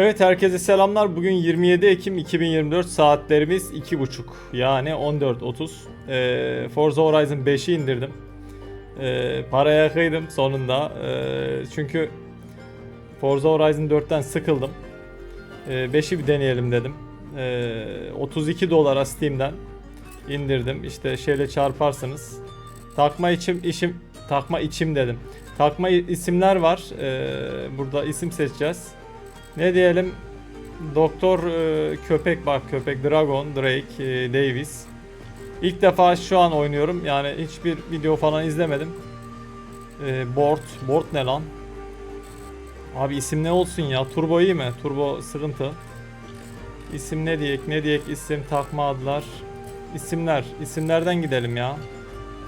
Evet herkese selamlar. Bugün 27 Ekim 2024 saatlerimiz 2.30 yani 14.30. Ee, Forza Horizon 5'i indirdim. Ee, paraya kıydım sonunda. Ee, çünkü Forza Horizon 4'ten sıkıldım. Ee, 5'i bir deneyelim dedim. Ee, 32 dolara Steam'den indirdim. İşte şeyle çarparsınız. Takma içim işim takma içim dedim. Takma isimler var. Ee, burada isim seçeceğiz. Ne diyelim? Doktor e, köpek bak köpek Dragon Drake e, Davis. İlk defa şu an oynuyorum. Yani hiçbir video falan izlemedim. E, board. Board ne lan? Abi isim ne olsun ya? Turbo iyi mi? Turbo sıkıntı. İsim ne diyek? Ne diyek? İsim takma adlar. İsimler. İsimlerden gidelim ya.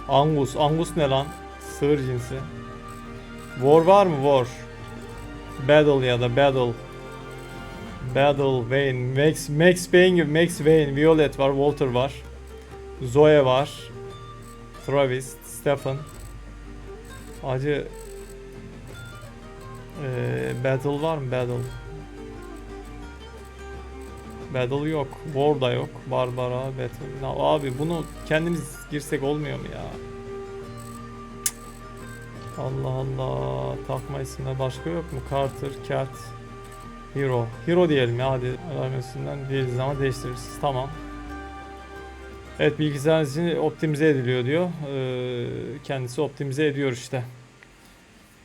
Angus. Angus ne lan? Sığır cinsi. War var mı? War. Battle ya da Battle. Battle, Wayne, Max, Max Payne Max Wayne, Violet var, Walter var. Zoe var. Travis, Stephen. Acı Eee, Battle var mı? Battle. Battle yok. War da yok. Barbara, Battle. Ya abi bunu kendimiz girsek olmuyor mu ya? Allah Allah. Takma isimler başka yok mu? Carter, Cat, Hero. Hero diyelim ya hadi. Alarm üstünden değiliz ama değiştiririz. Tamam. Evet bilgisayarınız için optimize ediliyor diyor. Ee, kendisi optimize ediyor işte.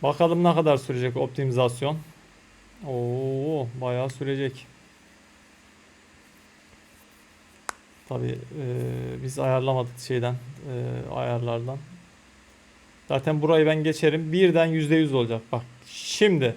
Bakalım ne kadar sürecek optimizasyon. Oo bayağı sürecek. Tabi biz ayarlamadık şeyden e, ayarlardan. Zaten burayı ben geçerim. Birden %100 olacak. Bak şimdi.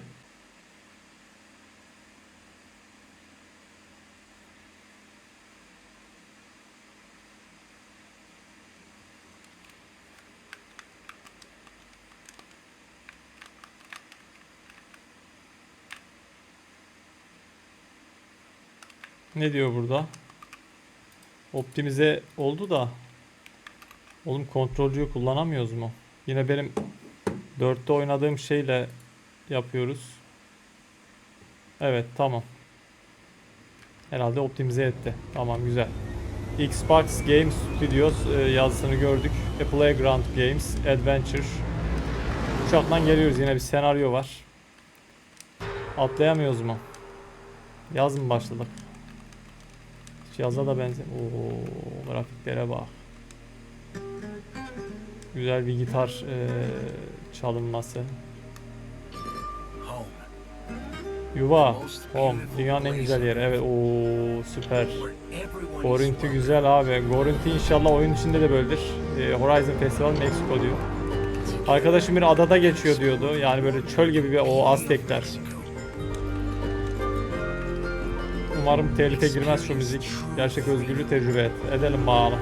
Ne diyor burada? Optimize oldu da. Oğlum kontrolcüyü kullanamıyoruz mu? Yine benim 4'te oynadığım şeyle yapıyoruz. Evet tamam. Herhalde optimize etti. Tamam güzel. Xbox Games Studios e, yazısını gördük. A Playground Games Adventure. Uçaktan geliyoruz yine bir senaryo var. Atlayamıyoruz mu? Yaz mı başladık? Hiç yaza da benzer. Oo grafiklere bak. Güzel bir gitar e, çalınması. Yuva, home, dünyanın en güzel yeri. Evet, o süper. Görüntü güzel abi. Görüntü inşallah oyun içinde de böyledir. E, Horizon Festival Mexico diyor. Arkadaşım bir adada geçiyor diyordu. Yani böyle çöl gibi bir o Aztekler. Umarım telife girmez şu müzik. Gerçek özgürlüğü tecrübe et. Edelim bakalım.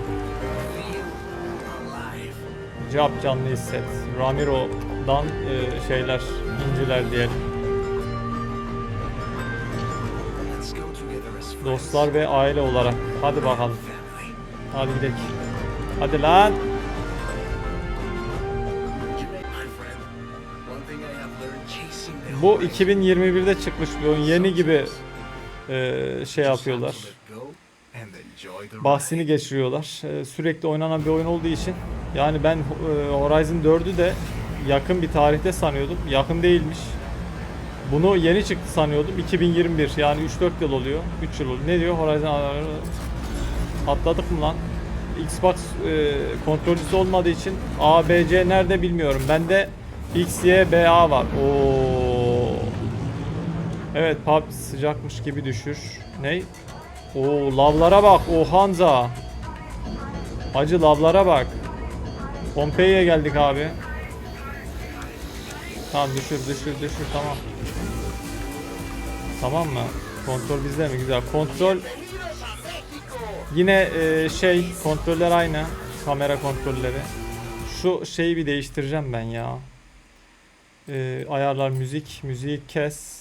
Cap canlı hisset. Ramiro'dan e, şeyler, inciler diyelim. Dostlar ve aile olarak. Hadi bakalım. Hadi gidelim. Hadi lan. Bu 2021'de çıkmış bir oyun. Yeni gibi e, şey yapıyorlar. Bahsini geçiriyorlar. E, sürekli oynanan bir oyun olduğu için. Yani ben e, Horizon 4'ü de yakın bir tarihte sanıyordum. Yakın değilmiş. Bunu yeni çıktı sanıyordum. 2021 yani 3-4 yıl oluyor. 3 yıl oluyor. Ne diyor Horizon atladık mı lan? Xbox e, kontrolcüsü olmadığı için A, B, C nerede bilmiyorum. Bende X, Y, B, A var. Oo. Evet pub sıcakmış gibi düşür. Ney? Oo lavlara bak. O Hanza. Acı lavlara bak. Pompei'ye geldik abi. Tamam düşür düşür düşür tamam. Tamam mı? Kontrol bizde mi? Güzel. Kontrol yine e, şey kontroller aynı. Kamera kontrolleri. Şu şeyi bir değiştireceğim ben ya. E, ayarlar müzik. Müziği kes.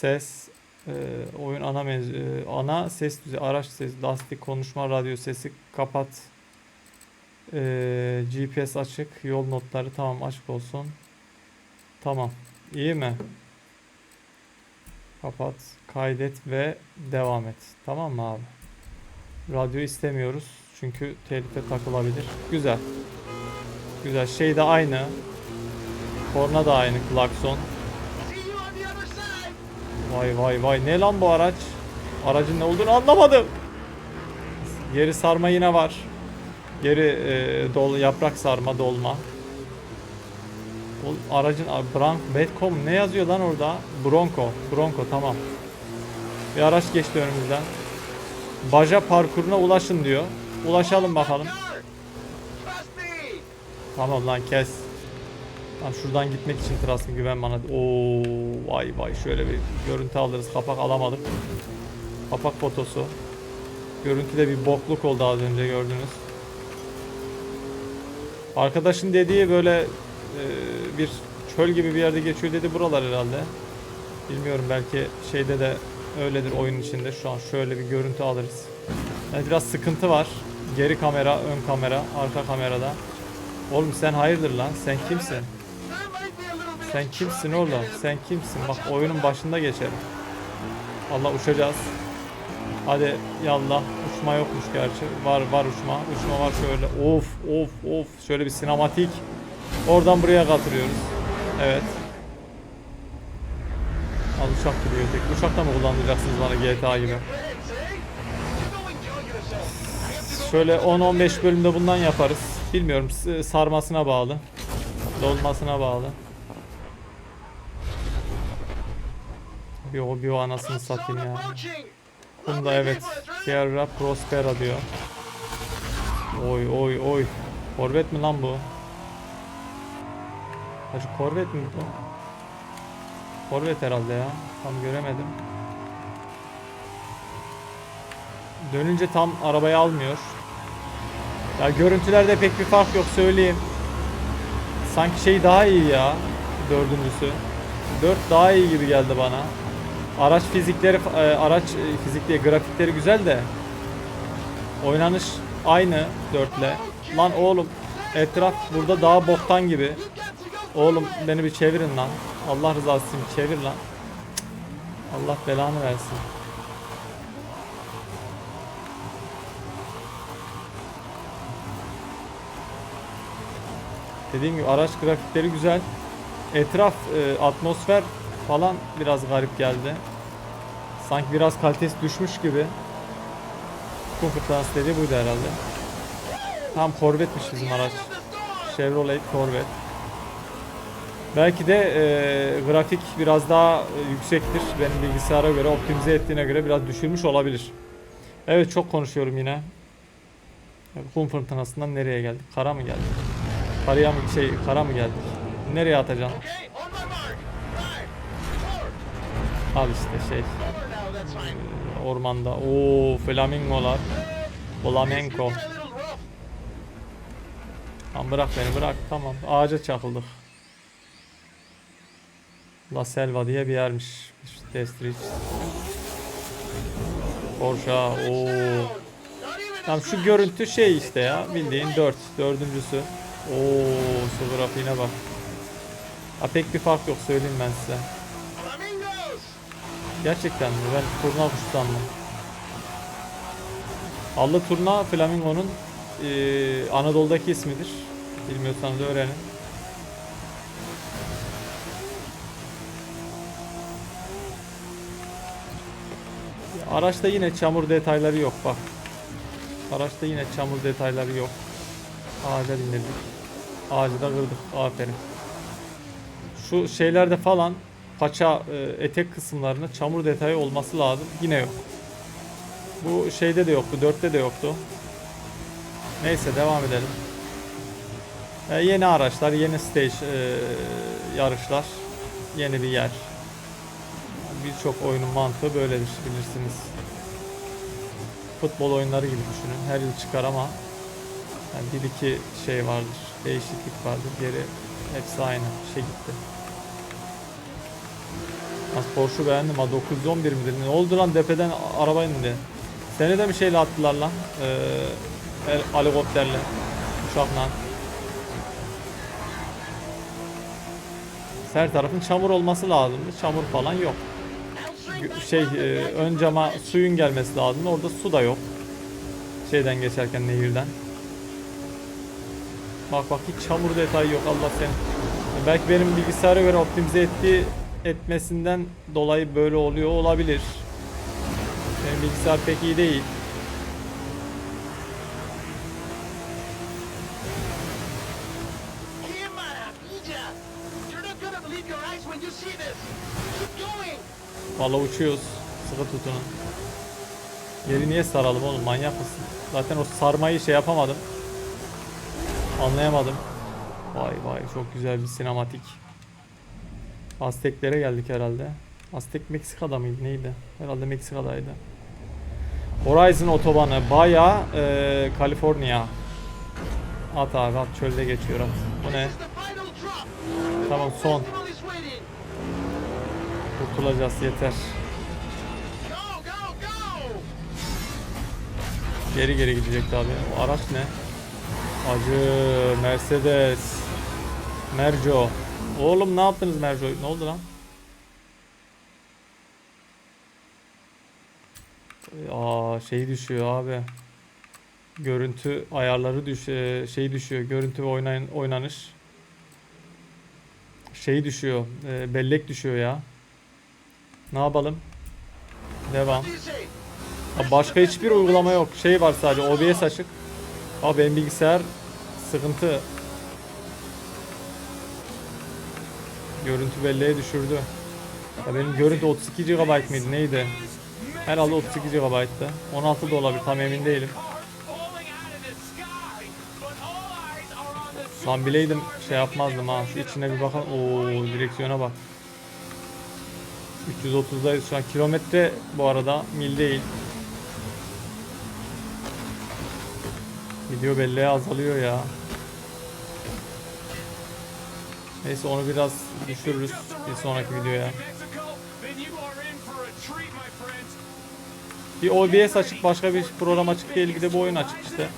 Ses. e, oyun ana e, ana ses düzeyi, araç sesi, lastik, konuşma, radyo sesi kapat. E, GPS açık. Yol notları tamam açık olsun. Tamam. İyi mi? Kapat, kaydet ve devam et. Tamam mı abi? Radyo istemiyoruz çünkü tehlikeye takılabilir. Güzel. Güzel. Şey de aynı. Korna da aynı. Klakson. Vay vay vay. Ne lan bu araç? Aracın ne olduğunu anlamadım. Geri sarma yine var. Geri e, dol yaprak sarma dolma. O aracın a, Bronco, Betcom ne yazıyor lan orada? Bronco, Bronco tamam. Bir araç geçti önümüzden. Baja parkuruna ulaşın diyor. Ulaşalım bakalım. Tamam lan kes. Tamam şuradan gitmek için Trust'ın güven bana. Oo vay vay şöyle bir görüntü alırız. Kapak alamadık. Kapak fotosu. Görüntüde bir bokluk oldu az önce gördünüz. Arkadaşın dediği böyle e, bir çöl gibi bir yerde geçiyor dedi buralar herhalde. Bilmiyorum belki şeyde de öyledir oyun içinde. Şu an şöyle bir görüntü alırız. Yani biraz sıkıntı var. Geri kamera, ön kamera, arka kamerada. Oğlum sen hayırdır lan? Sen kimsin? Sen kimsin oğlum? Sen kimsin? Bak oyunun başında geçelim. Allah uçacağız. Hadi yallah. Uçma yokmuş gerçi. Var var uçma. Uçma var şöyle. Of of of. Şöyle bir sinematik. Oradan buraya katılıyoruz. Evet. Al uçak duruyor tek. Uçakta mı kullanacaksınız bana GTA gibi? Şöyle 10-15 bölümde bundan yaparız. Bilmiyorum sarmasına bağlı. Dolmasına bağlı. Bir o bir o anasını satayım ya. Bunda evet. Sierra Prospera diyor. Oy oy oy. Korvet mi lan bu? Hacı korvet mi bu? Korvet herhalde ya. Tam göremedim. Dönünce tam arabayı almıyor. Ya görüntülerde pek bir fark yok söyleyeyim. Sanki şey daha iyi ya. Dördüncüsü. Dört daha iyi gibi geldi bana. Araç fizikleri, e, araç e, fizikleri, grafikleri güzel de. Oynanış aynı dörtle. Lan oğlum etraf burada daha boktan gibi. Oğlum beni bir çevirin lan. Allah rızası için çevir lan. Allah belanı versin. Dediğim gibi araç grafikleri güzel. Etraf, e, atmosfer falan biraz garip geldi. Sanki biraz kalitesi düşmüş gibi. Kum fırtınası dediği buydu herhalde. Tam Corvette'miş bizim araç. Chevrolet Corvette. Belki de e, grafik biraz daha e, yüksektir. Benim bilgisayara göre optimize ettiğine göre biraz düşürmüş olabilir. Evet çok konuşuyorum yine. Kum fırtınasından nereye geldik? Kara mı geldik? Karaya mı şey kara mı geldik? Nereye atacaksın? Al işte şey ormanda. Oo flamingolar. Flamenco. Tamam bırak beni bırak tamam. Ağaca çakıldık. La Selva diye bir yermiş. Destrich. Porsche. Oo. Tamam şu görüntü şey işte ya. Bildiğin 4. Dördüncüsü. Oo şu grafiğine bak. Ha, pek bir fark yok söyleyeyim ben size. Gerçekten mi? Ben turna kuşu sandım. Allı turna flamingonun eee, Anadolu'daki ismidir. Bilmiyorsanız öğrenin. Araçta yine çamur detayları yok bak. Araçta yine çamur detayları yok. Ağaca bindirdik. Ağacı da kırdık. Aferin. Şu şeylerde falan paça e, etek kısımlarında çamur detayı olması lazım. Yine yok. Bu şeyde de yoktu. Dörtte de yoktu. Neyse devam edelim. E, yeni araçlar, yeni stage e, yarışlar. Yeni bir yer. Birçok oyunun mantığı böyledir bilirsiniz. Futbol oyunları gibi düşünün. Her yıl çıkar ama yani bir iki şey vardır. Değişiklik vardır. Geri hepsi aynı. Şey gitti. Az Porsche beğendim ha 911 midir? Ne oldu lan tepeden araba indi. Seni de bir şeyle attılar lan. Ee, el- helikopterle. Uçakla. Her tarafın çamur olması lazımdı. Çamur falan yok. şey e, ön cama suyun gelmesi lazım. Orada su da yok. Şeyden geçerken nehirden. Bak bak hiç çamur detayı yok Allah seni. Belki benim bilgisayara göre optimize ettiği etmesinden dolayı böyle oluyor olabilir. Benim bilgisayar pek iyi değil. Valla uçuyoruz. Sıkı tutunun. Yeri niye saralım oğlum manyak mısın? Zaten o sarmayı şey yapamadım. Anlayamadım. Vay vay çok güzel bir sinematik. Azteklere geldik herhalde. Aztek Meksika'da mıydı neydi? Herhalde Meksika'daydı. Horizon otobanı baya e, Kaliforniya. At abi at çölde geçiyor at. Bu ne? Tamam son. Kurtulacağız yeter. Geri geri gidecek abi. O araç ne? Acı Mercedes. Merco. Oğlum ne yaptınız Merco? Ne oldu lan? Aa şey düşüyor abi. Görüntü ayarları düş e, şey düşüyor. Görüntü ve oynayın oynanış. Şey düşüyor. e, bellek düşüyor ya. Ne yapalım? Devam. Abi başka hiçbir uygulama yok. Şey var sadece OBS açık. Abi benim bilgisayar sıkıntı. Görüntü belleğe düşürdü. Ya benim görüntü 32 GB mıydı neydi? Herhalde 32 GB'tı. 16 da olabilir tam emin değilim. Lan bileydim şey yapmazdım ha. Şu içine bir bakalım. Oo direksiyona bak. 330'dayız şu an. Kilometre bu arada mil değil. Video belleği azalıyor ya. Neyse onu biraz düşürürüz bir sonraki videoya. Bir OBS açık başka bir program açık değil bir de bu oyun açık işte.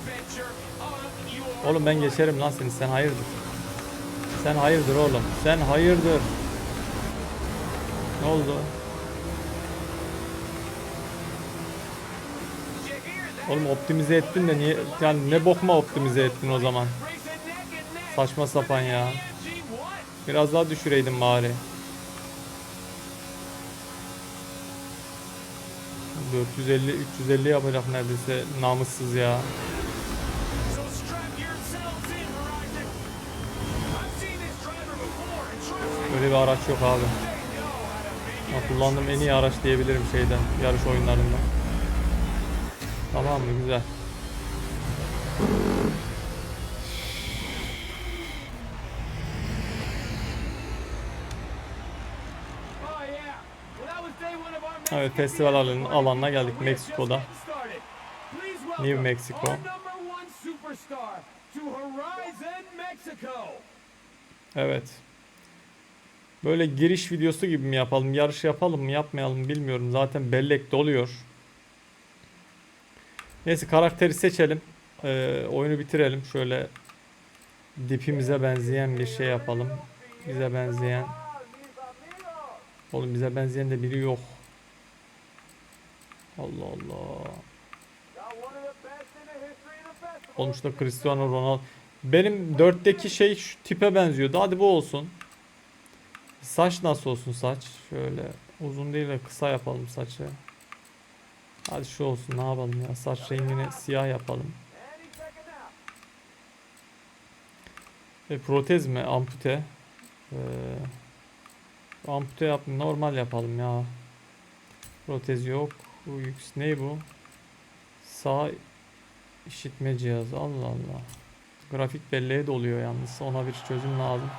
Oğlum ben geçerim lan seni sen hayırdır. Sen hayırdır oğlum. Sen hayırdır. Ne oldu? Oğlum optimize ettin de niye yani ne bokma optimize ettin o zaman? Saçma sapan ya. Biraz daha düşüreydin bari. 450 350 yapacak neredeyse namussuz ya. Böyle bir araç yok abi. Ya kullandığım en iyi araç diyebilirim şeyden, yarış oyunlarında. Tamam mı? Güzel. Evet, festival alanı- alanına geldik Meksiko'da. New Mexico. Evet. Böyle giriş videosu gibi mi yapalım, yarış yapalım mı, yapmayalım bilmiyorum. Zaten bellek doluyor. Neyse karakteri seçelim. Ee, oyunu bitirelim. Şöyle dipimize benzeyen bir şey yapalım. Bize benzeyen. Oğlum bize benzeyen de biri yok. Allah Allah. Oğlum şu da Cristiano Ronaldo. Benim 4'teki şey şu tipe benziyordu. Hadi bu olsun. Saç nasıl olsun saç? Şöyle uzun değil de kısa yapalım saçı. Hadi şu olsun ne yapalım ya. Saç rengini siyah yapalım. E, protez mi? Ampute. Ee, ampute yap normal yapalım ya. Protez yok. Bu yüks ne bu? Sağ işitme cihazı. Allah Allah. Grafik belleğe doluyor yalnız. Ona bir çözüm lazım.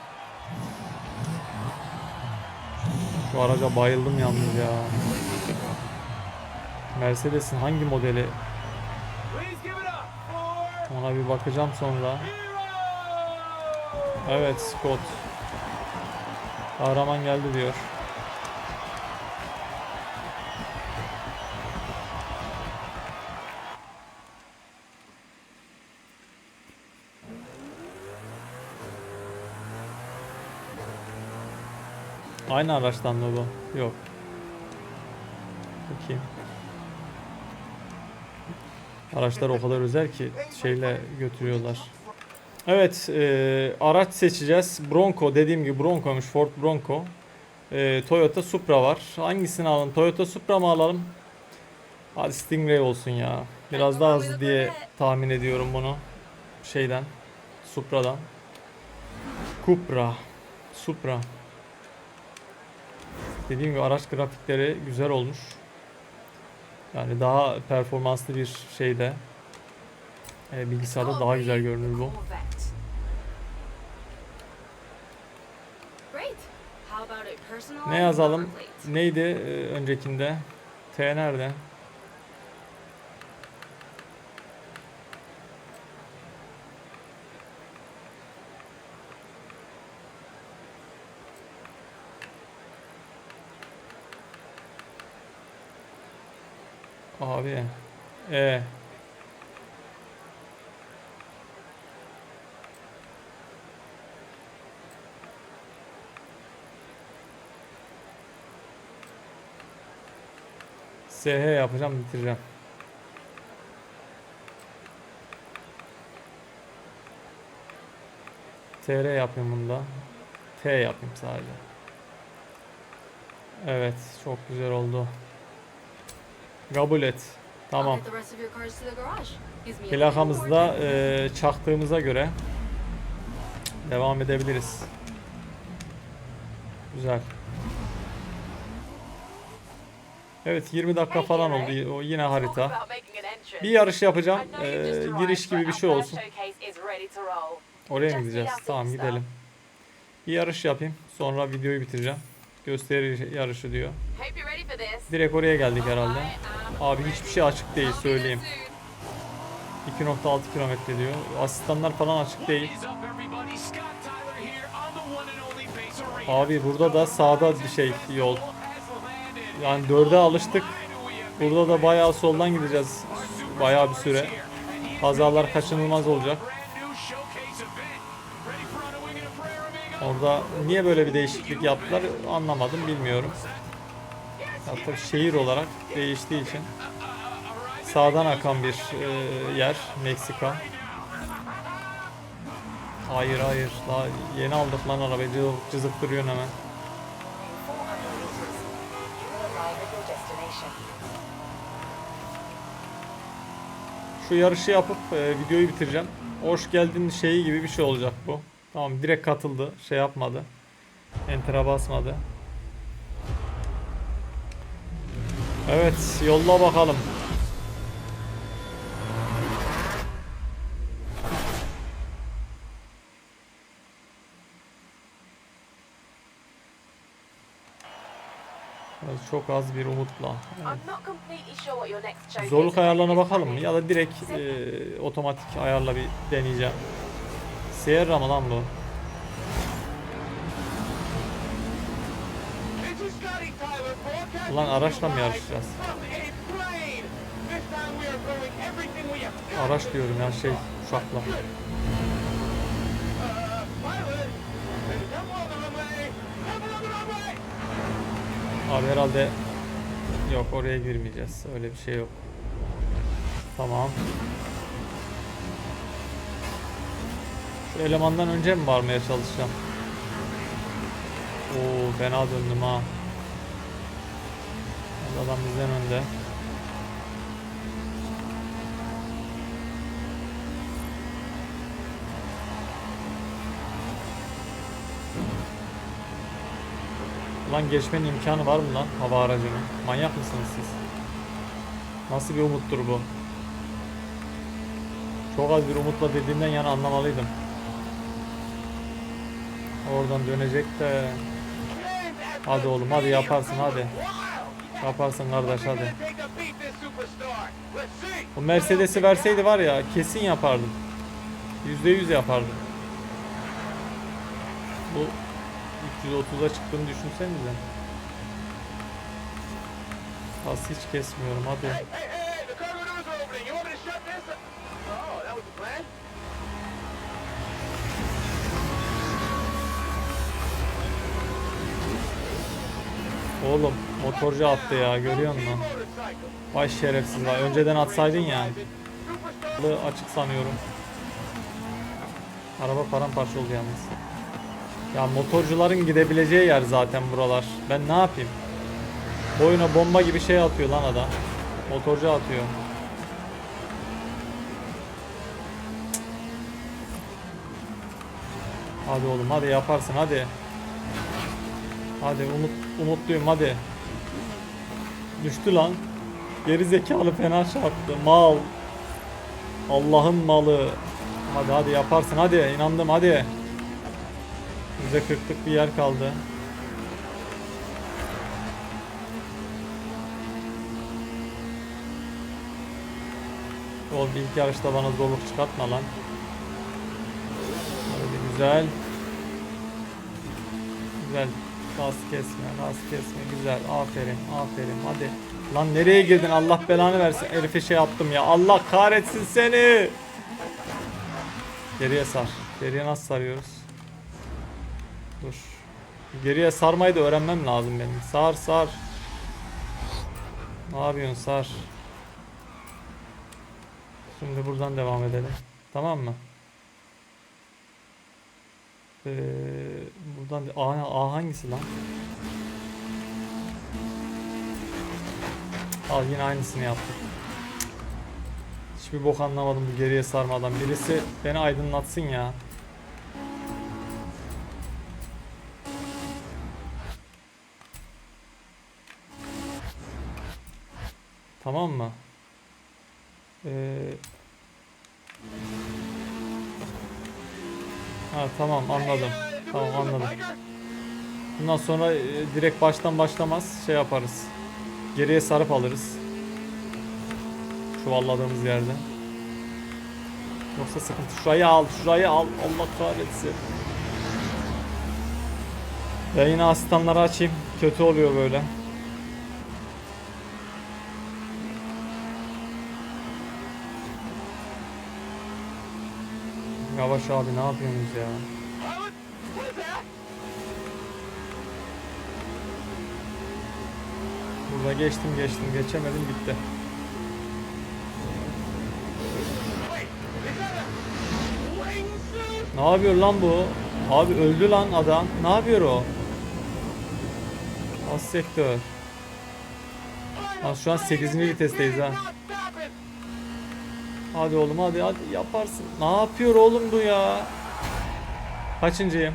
Şu araca bayıldım yalnız ya. Mercedes'in hangi modeli? Ona bir bakacağım sonra. Evet Scott. Kahraman geldi diyor. Aynı araçtan mı bu? Yok. Bakayım. Araçlar o kadar özel ki şeyle götürüyorlar. Evet, e, araç seçeceğiz. Bronco dediğim gibi Bronco'ymuş. Ford Bronco. E, Toyota Supra var. Hangisini alalım? Toyota Supra mı alalım? Hadi Stingray olsun ya. Biraz daha hızlı diye tahmin ediyorum bunu. Şeyden. Supra'dan. Cupra. Supra. Dediğim gibi araç grafikleri güzel olmuş. Yani daha performanslı bir şeyde. E, bilgisayarda daha güzel görünür bu. Ne yazalım? Neydi e, öncekinde? T nerede? Abi. E. SH yapacağım bitireceğim. TR yapayım bunda. T yapayım sadece. Evet çok güzel oldu. Kabul et. Tamam. Plakamızı da e, çaktığımıza göre devam edebiliriz. Güzel. Evet 20 dakika falan oldu. O yine harita. Bir yarış yapacağım. Ee, giriş gibi bir şey olsun. Oraya mı gideceğiz? Tamam gidelim. Bir yarış yapayım. Sonra videoyu bitireceğim. Gösteri yarışı diyor. Direkt oraya geldik herhalde. Abi hiçbir şey açık değil söyleyeyim. 2.6 kilometre diyor. Asistanlar falan açık değil. Abi burada da sağda bir şey yol. Yani dörde alıştık. Burada da bayağı soldan gideceğiz. Bayağı bir süre. Kazalar kaçınılmaz olacak. Orada niye böyle bir değişiklik yaptılar anlamadım bilmiyorum. Hatta şehir olarak değiştiği için sağdan akan bir e, yer Meksika. Hayır hayır daha yeni aldık lan arabayı cızık cızık duruyorsun hemen. Şu yarışı yapıp e, videoyu bitireceğim. Hoş geldin şeyi gibi bir şey olacak bu. Tamam direkt katıldı. Şey yapmadı. Enter'a basmadı. Evet yolla bakalım. Çok az bir umutla. Evet. Zorluk ayarlarına bakalım mı? Ya da direkt e, otomatik ayarla bir deneyeceğim. Sierra mı lan bu? Ulan araçla mı yarışacağız? Araç diyorum ya şey uçakla. Abi herhalde yok oraya girmeyeceğiz. Öyle bir şey yok. Tamam. Şu elemandan önce mi varmaya çalışacağım? Oo fena döndüm ha. Adam bizden önde. Lan geçmenin imkanı var mı lan hava aracının? Manyak mısınız siz? Nasıl bir umuttur bu? Çok az bir umutla dediğimden yana anlamalıydım. Oradan dönecek de. Hadi oğlum hadi yaparsın hadi. Yaparsın kardeş hadi. Bu Mercedes'i verseydi var ya kesin yapardım. Yüzde yüz yapardım. Bu 330'a çıktığını düşünsenize. Az hiç kesmiyorum hadi. Hey, hey, hey, the cargo doors are opening. You want me to shut this? Oh, that was the plan? Oğlum motorcu attı ya görüyor musun? Vay şerefsiz vay. Önceden atsaydın ya. Superstar. Yolu açık sanıyorum. Araba paramparça oldu yalnız. Ya motorcuların gidebileceği yer zaten buralar. Ben ne yapayım? Boyuna bomba gibi şey atıyor lan adam. Motorcu atıyor. Hadi oğlum hadi yaparsın hadi. Hadi umut umutluyum hadi. Düştü lan. Geri zekalı fena çarptı. Mal. Allah'ın malı. Hadi hadi yaparsın hadi inandım hadi. Bize kırklık bir yer kaldı. Oğlum ilk yarışta bana zorluk çıkartma lan. Hadi güzel. Güzel. Gaz kesme, gaz kesme. Güzel. Aferin, aferin. Hadi. Lan nereye girdin? Allah belanı versin. Herife şey yaptım ya. Allah kahretsin seni. Geriye sar. Geriye nasıl sarıyoruz? Dur. Geriye sarmayı da öğrenmem lazım benim. Sar sar. Ne yapıyorsun sar. Şimdi buradan devam edelim. Tamam mı? Ee, buradan A, A hangisi lan? Al yine aynısını yaptık. Hiçbir bok anlamadım bu geriye sarmadan. Birisi beni aydınlatsın ya. Tamam mı? Ee... Ha tamam anladım. Tamam anladım. Bundan sonra e, direkt baştan başlamaz şey yaparız. Geriye sarıp alırız. Çuvalladığımız yerde. Yoksa sıkıntı. Şurayı al, şurayı al. Allah kahretsin. Ya yine asistanları açayım. Kötü oluyor böyle. Yavaş abi ne yapıyorsunuz ya? Burada geçtim geçtim geçemedim bitti. Ne yapıyor lan bu? Abi öldü lan adam. Ne yapıyor o? Az sektör. Lan şu an 8. vitesteyiz ha. Hadi oğlum hadi hadi yaparsın. Ne yapıyor oğlum bu ya? Kaçıncıyım?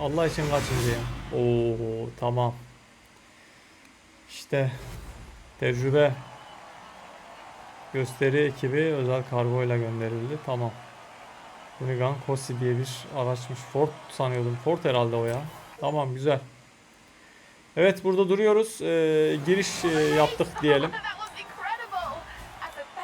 Allah için kaçıncıyım? Oo tamam. İşte tecrübe. Gösteri ekibi özel kargoyla gönderildi. Tamam. Unigan Kosi diye bir araçmış. Ford sanıyordum. Ford herhalde o ya. Tamam güzel. Evet burada duruyoruz. Ee, giriş e, yaptık diyelim. That was incredible. As a thank Ee, you